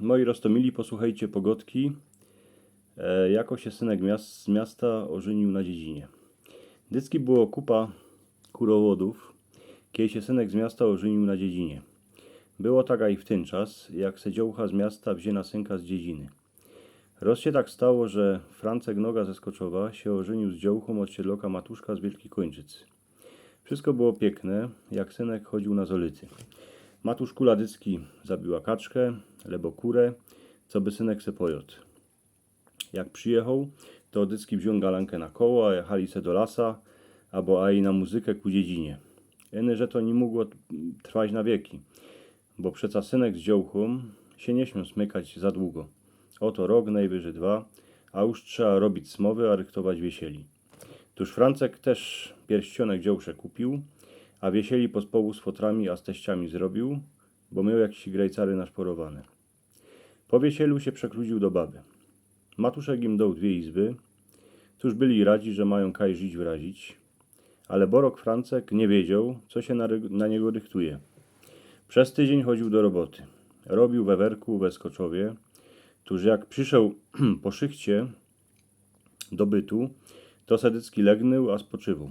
Moi rostomili, posłuchajcie pogodki. E, jako się synek miast, z miasta ożenił na dziedzinie. Dycki było kupa kurowodów, kiedy się synek z miasta ożenił na dziedzinie. Było tak i w ten czas, jak se dziołcha z miasta wzięna synka z dziedziny. Roz się tak stało, że Francek Noga ze Skoczowa się ożenił z dziołchą od siedloka Matuszka z Wielkiej Kończycy. Wszystko było piękne, jak synek chodził na zolity. Matusz Kuladycki zabiła kaczkę, lebo kurę, co by synek se pojadł. Jak przyjechał, to Dycki wziął galankę na koło, a jechali se do lasa, albo a i na muzykę ku dziedzinie. Eny, że to nie mogło trwać na wieki, bo przeca synek z dziołchą się nie śmiał smykać za długo. Oto rok, najwyżej dwa, a już trzeba robić smowy, a ryktować wiesieli. Tuż Francek też pierścionek dziołsze kupił, a wiesieli pospołu z fotrami a z teściami zrobił, bo miał jakieś grejcary naszporowane. Po wiesielu się przekludził do baby. Matuszek im dał dwie izby, tuż byli radzi, że mają kaj żyć wyrazić, ale Borok Francek nie wiedział, co się na, na niego dyktuje. Przez tydzień chodził do roboty. Robił we werku, we Skoczowie, tuż jak przyszedł po szychcie do bytu, to Sedycki legnął, a spoczywał.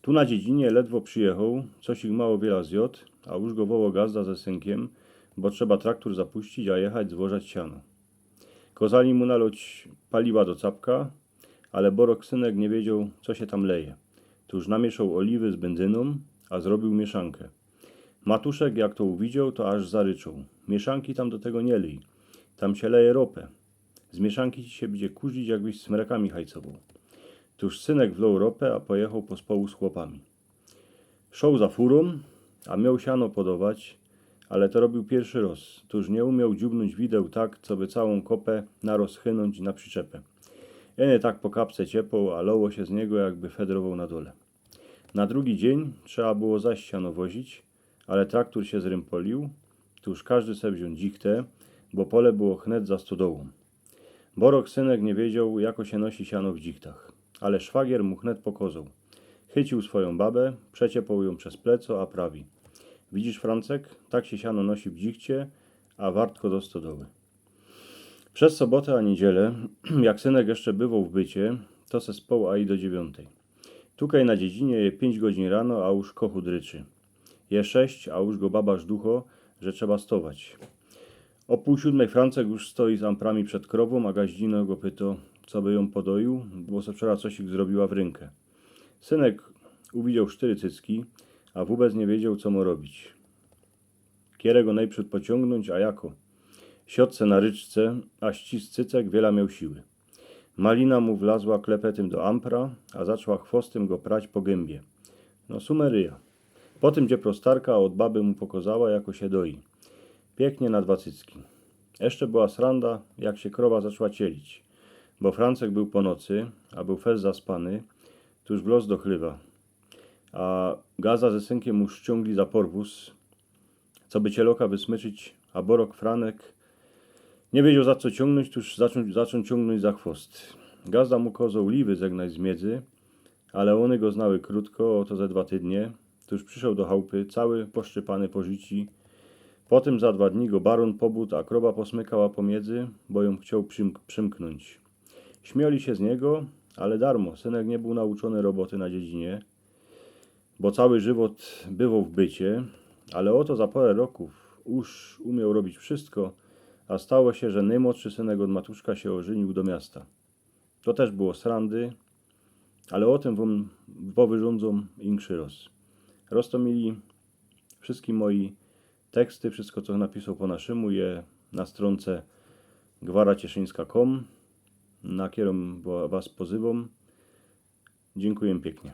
Tu na dziedzinie ledwo przyjechał, coś ich mało wiele zjadł, a już go woło gazda ze synkiem, bo trzeba traktor zapuścić, a jechać zwożać siano. Kozali mu naloć paliwa do capka, ale Borok synek nie wiedział, co się tam leje. Tuż namieszał oliwy z benzyną, a zrobił mieszankę. Matuszek, jak to uwidział, to aż zaryczał. Mieszanki tam do tego nie lej. Tam się leje ropę. Z mieszanki ci się będzie kurzyć, jakbyś smrekami hajcował. Tuż synek wlał ropę, a pojechał po społu z chłopami. Szał za furą, a miał siano podawać, ale to robił pierwszy raz. Tuż nie umiał dziubnąć wideł tak, co by całą kopę naroz chynąć na przyczepę. Ene tak po kapce ciepło, a loło się z niego, jakby fedrował na dole. Na drugi dzień trzeba było zaś siano wozić, ale traktor się zrympolił, tuż każdy se wziął dzichtę, bo pole było chnet za stodołą. Borok synek nie wiedział, jako się nosi siano w dzichtach, ale szwagier mu chnet pokazał. Chycił swoją babę, przeciepał ją przez pleco, a prawi. Widzisz, Francek, tak się siano nosi w dzichcie, a wartko do stodoły. Przez sobotę a niedzielę, jak synek jeszcze bywał w bycie, to se spał a i do dziewiątej. Tukaj na dziedzinie je pięć godzin rano, a już kochu dryczy. Je sześć, a już go baba żducho, że trzeba stować. O pół siódmej Francek już stoi z amprami przed krową, a gaździno go pyta, co by ją podoił, bo se wczoraj coś ich zrobiła w rękę. Synek uwidział cztery cycki, a wobec nie wiedział, co mu robić. Kierę go najprzód pociągnąć, a jako? Siotce na ryczce, a ścisk cycek wiele miał siły. Malina mu wlazła klepetym do ampra, a zaczęła chwostem go prać po gębie. No sumeryja. Potem gdzie prostarka od baby mu pokazała, jako się doi. Pięknie na dwa cycki. Jeszcze była sranda, jak się krowa zaczęła cielić. Bo Francek był po nocy, a był fez zaspany, tuż w los do chlywa. A gaza ze synkiem mu ściągli za porwóz, co by cieloka wysmyczyć, a Borok Franek nie wiedział za co ciągnąć, tuż zaczął, zaczął ciągnąć za chwost. Gazda mu kozą liwy zegnać z miedzy, ale one go znały krótko, oto ze dwa tydnie. Tuż przyszedł do chałupy, cały poszczypany po życi. Potem za dwa dni go baron pobudł, a kroba posmykała pomiędzy, bo ją chciał przym- przymknąć. Śmiali się z niego, ale darmo, synek nie był nauczony roboty na dziedzinie, bo cały żywot bywał w bycie, ale oto za parę roków już umiał robić wszystko, a stało się, że najmłodszy synek od matuszka się ożenił do miasta. To też było srandy, ale o tym wam powyrządzą inszy roz. Roztomili wszystkie moi teksty, wszystko co napisał po naszemu je na stronce gwaracieszyńska.com. Na kierom was pozywam. Dziękuję pięknie.